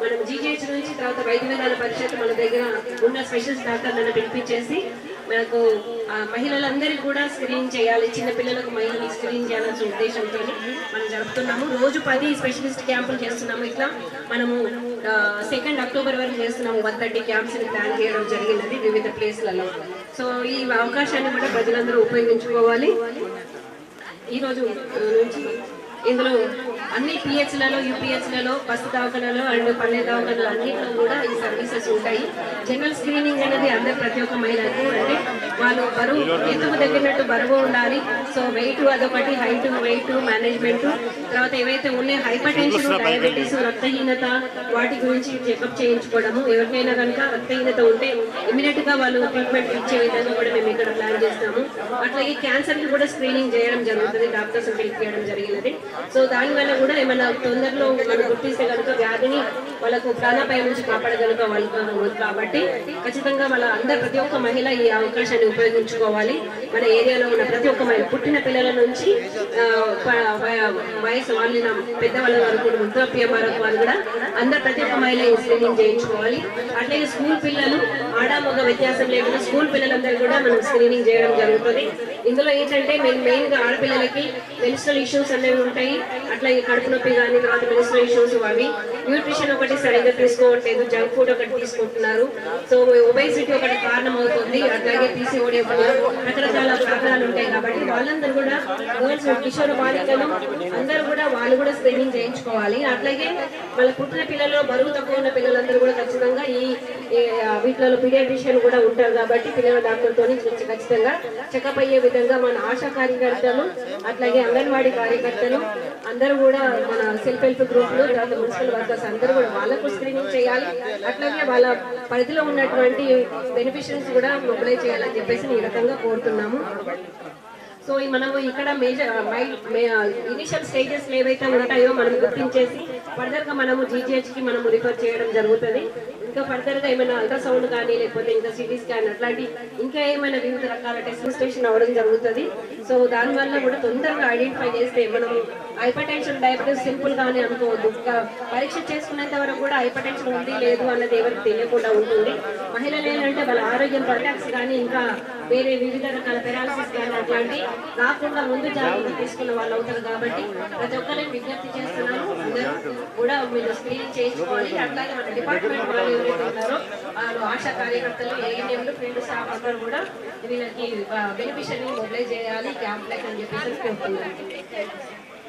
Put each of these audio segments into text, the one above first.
మనం జీజీహెచ్ నుంచి తర్వాత వైద్య విధాన పరిషత్ మన దగ్గర ఉన్న స్పెషలిస్ట్ డాక్టర్లను పిలిపించేసి మనకు మహిళలందరికీ కూడా స్క్రీన్ చేయాలి చిన్నపిల్లలకు మహిళలు స్క్రీన్ చేయాలనే ఉద్దేశంతో మనం జరుపుతున్నాము. రోజు పది స్పెషలిస్ట్ క్యాంపులు చేస్తున్నాము. ఇట్లా మనము సెకండ్ అక్టోబర్ వరకు చేస్తున్నాము. వన్ థర్టీ క్యాంప్స్ని ప్లాన్ చేయడం జరిగినది వివిధ ప్లేస్లలో సో ఈ అవకాశాన్ని కూడా ప్రజలందరూ ఉపయోగించుకోవాలి. ఈరోజు నుంచి ఇందులో అన్ని పిహెచ్లలో యూపీహెచ్లలో బస్సు దవాఖానలో అండ్ పల్లె దవాఖానలు అన్నింటిలో కూడా ఈ సర్వీసెస్ ఉంటాయి. జనరల్ స్క్రీనింగ్ అనేది అందరు ప్రతి ఒక్క మహిళకు అంటే వాళ్ళు బరువు ఎత్తుకు తగ్గినట్టు బరువు ఉండాలి. సో వెయిట్ అదొకటి హైట్ వెయిట్ మేనేజ్మెంట్ తర్వాత ఏవైతే ఉన్నాయో హైపర్ టెన్షన్ డయాబెటీస్ రక్తహీనత వాటి గురించి చెకప్ చేయించుకోవడము. ఎవరికైనా కనుక రక్తహీనత ఉంటే ఇమీడియట్గా వాళ్ళు ట్రీట్మెంట్ ఇచ్చే విధంగా కూడా మేము ఇక్కడ ప్లాన్ చేస్తాము. అట్లాగే క్యాన్సర్కి కూడా స్క్రీనింగ్ చేయడం జరుగుతుంది. డాక్టర్స్ పిలిపించడం జరిగినది. సో దానివల్ల కూడా ఏమైనా తొందరలో మనం గుర్తిస్తే కనుక వ్యాధిని వాళ్ళకు ప్రాణాపాయం నుంచి కాపాడగలక వాళ్ళు కాబట్టి ఖచ్చితంగా వాళ్ళ అందరు ప్రతి ఒక్క మహిళ ఈ అవకాశాన్ని ఉపయోగించుకోవాలి. మన ఏరియాలో ఉన్న ప్రతి ఒక్క మహిళ పుట్టిన పిల్లల నుంచి వయసు వాళ్ళ పెద్దవాళ్ళ వరకు కూడా వృద్ధాప్యం వరకు వాళ్ళు కూడా అందరు ప్రతి ఒక్క మహిళ ఈ స్క్రీనింగ్ చేయించుకోవాలి. అట్లాగే స్కూల్ పిల్లలు ఆడ వ్యత్యాసం లేకుండా స్కూల్ పిల్లలందరూ కూడా మనం స్క్రీనింగ్ చేయడం జరుగుతుంది. ఇందులో ఏంటంటే మేము మెయిన్గా ఆడపిల్లలకి మెన్స్ట్రల్ ఇష్యూస్ అనేవి ఉంటాయి. అట్లాగే కడుపు నొప్పి కానీ తర్వాత మెన్స్ట్రల్ ఇష్యూస్ అవి. న్యూట్రిషన్ ఒకటి సరిగ్గా తీసుకోవట్లేదు జంక్ ఫుడ్ ఒకటి తీసుకుంటున్నారు. సో ఒబేసిటీ ఒకటి కారణం అవుతుంది అట్లాగే పీసీఓడి రకరకాల కారణాలు ఉంటాయి కాబట్టి వాళ్ళందరూ కూడా గర్ల్స్ కిషోర బాలికలు అందరూ కూడా వాళ్ళు కూడా స్క్రీనింగ్ చేయించుకోవాలి. అట్లాగే వాళ్ళ పుట్టిన పిల్లలు బరువు తక్కువ ఉన్న పిల్లలందరూ కూడా ఖచ్చితంగా ఈ వీటిలో పీడియాట్రిషియన్ కూడా ఉంటారు కాబట్టి పిల్లల డాక్టర్తో ఖచ్చితంగా చెకప్ అయ్యే విధంగా మన ఆశా కార్యకర్తలు అట్లాగే అంగన్వాడీ కార్యకర్తలు అందరూ కూడా మన సెల్ఫ్ హెల్ప్ గ్రూపులు తర్వాత మున్సిపల్ వర్కర్స్ అందరూ కూడా వాళ్ళకు స్క్రీనింగ్ చేయాలి. అట్లాగే వాళ్ళ పరిధిలో ఉన్నటువంటి బెనిఫిషియన్స్ కూడా మొబిలైజ్ చేయాలని చెప్పేసి ఈ రకంగా కోరుతున్నాము. సో మనము ఇక్కడ మేజర్ ఇనిషియల్ స్టేజెస్ ఏవైతే ఉంటాయో మనం గుర్తించేసి ఫర్దర్గా మనము జీజీహెచ్కి మనము రిఫర్ చేయడం జరుగుతుంది. ఇంకా ఫర్దర్గా ఏమైనా అల్ట్రాసౌండ్ కానీ లేకపోతే ఇంకా సిటీ స్కాన్ అట్లాంటి ఇంకా ఏమైనా వివిధ రకాల టెస్ట్ స్టేషన్ అవ్వడం జరుగుతుంది. సో దాని వల్ల కూడా తొందరగా ఐడెంటిఫై చేస్తే మనం హైపర్ టెన్షన్ డయాబెటీస్ సింపుల్ గానే అనుకోవద్దు. ఇంకా పరీక్ష చేసుకునేంత వరకు కూడా హైపర్ టెన్షన్ ఉంది లేదు అన్నది ఎవరికి తెలియకుండా ఉంటుంది. మహిళలు ఏంటంటే వాళ్ళ ఆరోగ్యం ప్రొటాక్స్ కానీ ఇంకా వేరే వివిధ రకాల పెరాలసిస్ కానీ అట్లాంటి రాకుండా ముందు జాగ్రత్త తీసుకున్న వాళ్ళు అవుతారు కాబట్టి ప్రతి ఒక్కరిని విజ్ఞప్తి చేస్తున్నాను. అందరూ కూడా మీరు స్క్రీన్ చేయించుకోవాలి అట్లాగే మన డిపార్ట్మెంట్ వాళ్ళు ఎవరైతే ఉన్నారో వాళ్ళు ఆశా కార్యకర్తలు ఏఎన్ఎంలు ఫీల్డ్ స్టాఫ్ అందరూ కూడా వీళ్ళకి బెనిఫిషియరీ మొబిలైజ్ చేయాలి క్యాంప్ అని చెప్పేసి కోరుతున్నాను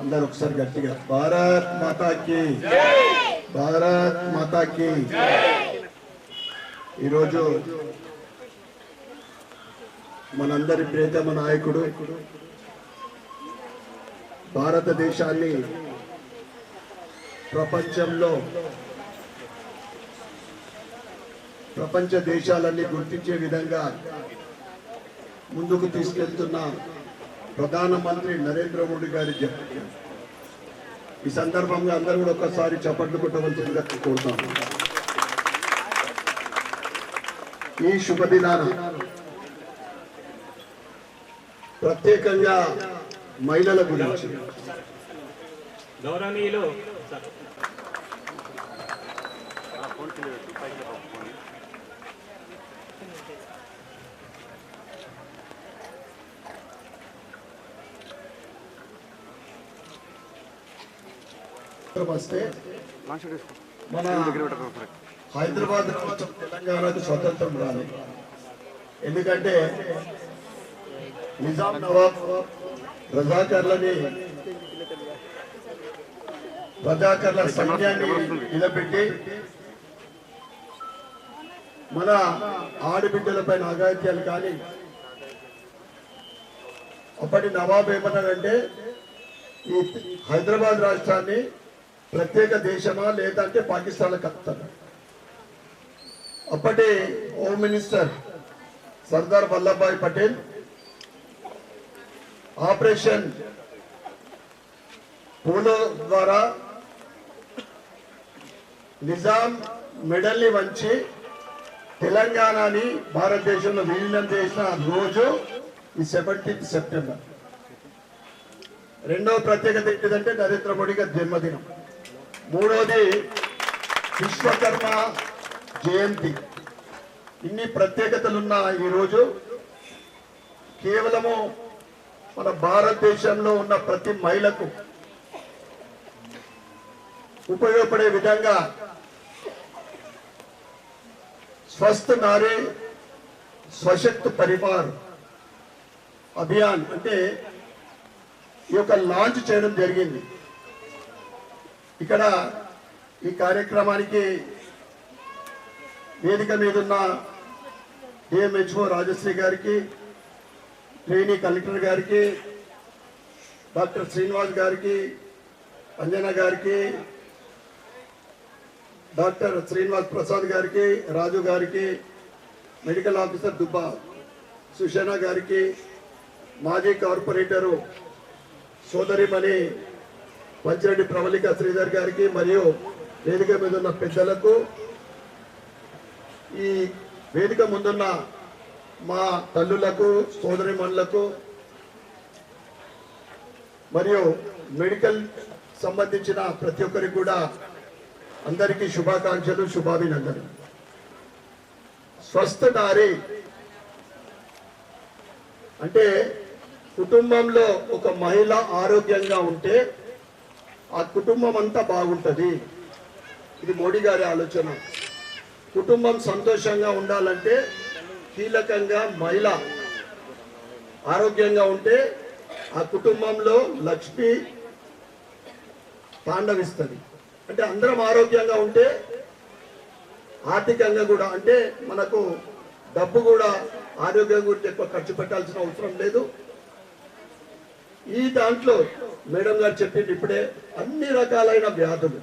అందరు ఒకసారి గట్టిగా భారత్ మాతాకి భారత్ మాతాకి ఈరోజు మనందరి ప్రియతమ నాయకుడు భారతదేశాన్ని ప్రపంచంలో ప్రపంచ దేశాలన్నీ గుర్తించే విధంగా ముందుకు తీసుకెళ్తున్న ప్రధానమంత్రి నరేంద్ర మోడీ గారి జ- ఈ సందర్భంగా అందరూ కూడా ఒకసారి చప్పట్లు కొట్టవలసిందిగా కోరుతాం. ఈ శుభదినాన ప్రత్యేకంగా మహిళల గురించి. గౌరవనీయులు వస్తే మన హైదరాబాద్ రాష్ట్రం తెలంగాణకు స్వతంత్రం రాలి ఎందుకంటే నిజాం నవాబ్ రజాకర్లని రజాకర్ల సైన్యాన్ని నిలబెట్టి మన ఆడబిడ్డలపై అగాత్యాలు కానీ అప్పటి నవాబ్ ఏమన్నాడంటే ఈ హైదరాబాద్ రాష్ట్రాన్ని ప్రత్యేక దేశమా లేదంటే పాకిస్తాన్ కలుపుతాడు అప్పటి home minister Sardar Vallabhbhai Patel operation polo ద్వారా నిజాం మెడల్ని వంచి తెలంగాణని భారతదేశంలో విలీనం చేసిన రోజు ఈ సెవెంటీన్త్ సెప్టెంబర్. రెండవ ప్రత్యేకత ఏంటిదంటే నరేంద్ర మోడీ గారి జన్మదినం. మూడవది విశ్వకర్మ జయంతి. ఇన్ని ప్రత్యేకతలున్న ఈరోజు కేవలము మన భారతదేశంలో ఉన్న ప్రతి మహిళకు ఉపయోగపడే విధంగా స్వస్థ నారీ స్వశక్తి పరివార్ అభియాన్ అంటే ఈ యొక్క లాంచ్ చేయడం జరిగింది. ఇక్కడ ఈ కార్యక్రమానికి వేదిక మీద ఉన్న డిఎంహెచ్ఓ రాజశ్రీ గారికి ట్రైనీ కలెక్టర్ గారికి డాక్టర్ శ్రీనివాస్ గారికి అంజన గారికి డాక్టర్ శ్రీనివాస్ ప్రసాద్ గారికి రాజు గారికి మెడికల్ ఆఫీసర్ దుబ్బా సుషేనా గారికి మాజీ కార్పొరేటరు సోదరిమణి మంచిరెడ్డి ప్రవళిక శ్రీధర్ గారికి మరియు వేదిక మీద ఉన్న పెద్దలకు ఈ వేదిక ముందున్న మా తల్లులకు సోదరిమణులకు మరియు మెడికల్ సంబంధించిన ప్రతి ఒక్కరికి కూడా అందరికీ శుభాకాంక్షలు శుభాభినందనలు. స్వస్థ నారి అంటే కుటుంబంలో ఒక మహిళ ఆరోగ్యంగా ఉంటే ఆ కుటుంబం అంతా బాగుంటుంది. ఇది మోడీ గారి ఆలోచన. కుటుంబం సంతోషంగా ఉండాలంటే కీలకంగా మహిళ ఆరోగ్యంగా ఉంటే ఆ కుటుంబంలో లక్ష్మి తాండవిస్తుంది. అంటే అందరం ఆరోగ్యంగా ఉంటే ఆర్థికంగా కూడా అంటే మనకు డబ్బు కూడా ఆరోగ్యం గురించి ఎక్కువ ఖర్చు పెట్టాల్సిన అవసరం లేదు. ఈ దాంట్లో మేడం గారు చెప్పింది ఇప్పుడే అన్ని రకాలైన వ్యాధులు.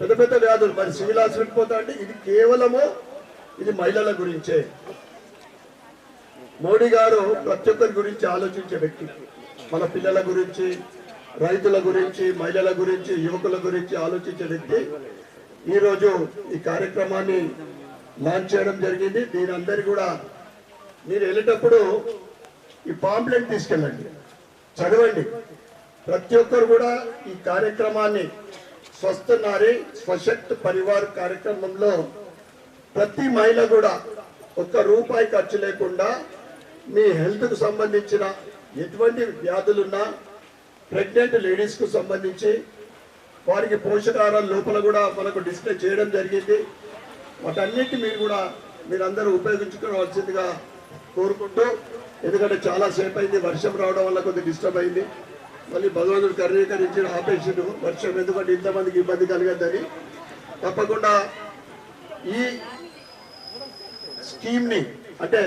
పెద్ద పెద్ద వ్యాధులు. మరి సివిల్ హాస్పిటల్ పోతా అంటే ఇది కేవలము ఇది మహిళల గురించే. మోడీ గారు ప్రతి ఒక్కరి గురించి ఆలోచించే వ్యక్తి. మన పిల్లల గురించి రైతుల గురించి మహిళల గురించి యువకుల గురించి ఆలోచించే వ్యక్తి. ఈరోజు ఈ కార్యక్రమాన్ని లాంచ్ చేయడం జరిగింది. దీని కూడా మీరు వెళ్ళేటప్పుడు ఈ పాంప్లెట్ తీసుకెళ్ళండి. చదవండి. ప్రతి ఒక్కరు కూడా ఈ కార్యక్రమాన్ని స్వస్థ నారి స్వశక్త్ పరివార్ కార్యక్రమంలో ప్రతి మహిళ కూడా ఒక్క రూపాయి ఖర్చు లేకుండా మీ హెల్త్కు సంబంధించిన ఎటువంటి వ్యాధులున్నా ప్రెగ్నెంట్ లేడీస్కు సంబంధించి వారికి పోషకాహారాల లోపల కూడా మనకు డిస్ప్లే చేయడం జరిగింది. వాటన్నిటి మీరు కూడా మీరందరూ ఉపయోగించుకోవాల్సిందిగా కోరుకుంటూ ఎందుకంటే చాలా సేపు అయింది వర్షం రావడం వల్ల కొద్దిగా డిస్టర్బ్ అయింది. మళ్ళీ భగవంతుడు కర్రీకరించి ఆపేసిండు వర్షం ఎందుకంటే ఇంతమందికి ఇబ్బంది కలగద్దని. తప్పకుండా ఈ స్కీమ్ని అంటే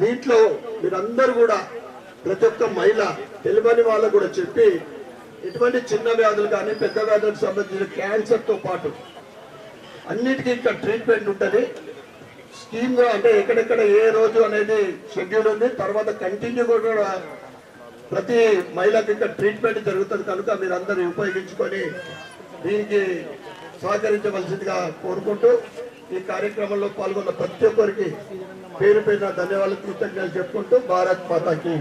దీంట్లో మీరందరూ కూడా ప్రతి ఒక్క మహిళ తెలియని వాళ్ళకు కూడా చెప్పి ఎటువంటి చిన్న వ్యాధులు కానీ పెద్ద వ్యాధులకు సంబంధించిన క్యాన్సర్తో పాటు అన్నిటికీ ఇంకా ట్రీట్మెంట్ ఉంటుంది. స్కీమ్ అంటే ఎక్కడెక్కడ ఏ రోజు అనేది షెడ్యూల్ ఉంది. తర్వాత కంటిన్యూ కూడా ప్రతి మహిళకి ఇక్కడ ట్రీట్మెంట్ జరుగుతుంది కనుక మీరు అందరూ ఉపయోగించుకొని దీనికి సహకరించవలసిందిగా కోరుకుంటూ ఈ కార్యక్రమంలో పాల్గొన్న ప్రతి ఒక్కరికి పేరు పేరున ధన్యవాదాలు కృతజ్ఞతలు చెప్పుకుంటూ భారత్ మాతాకి.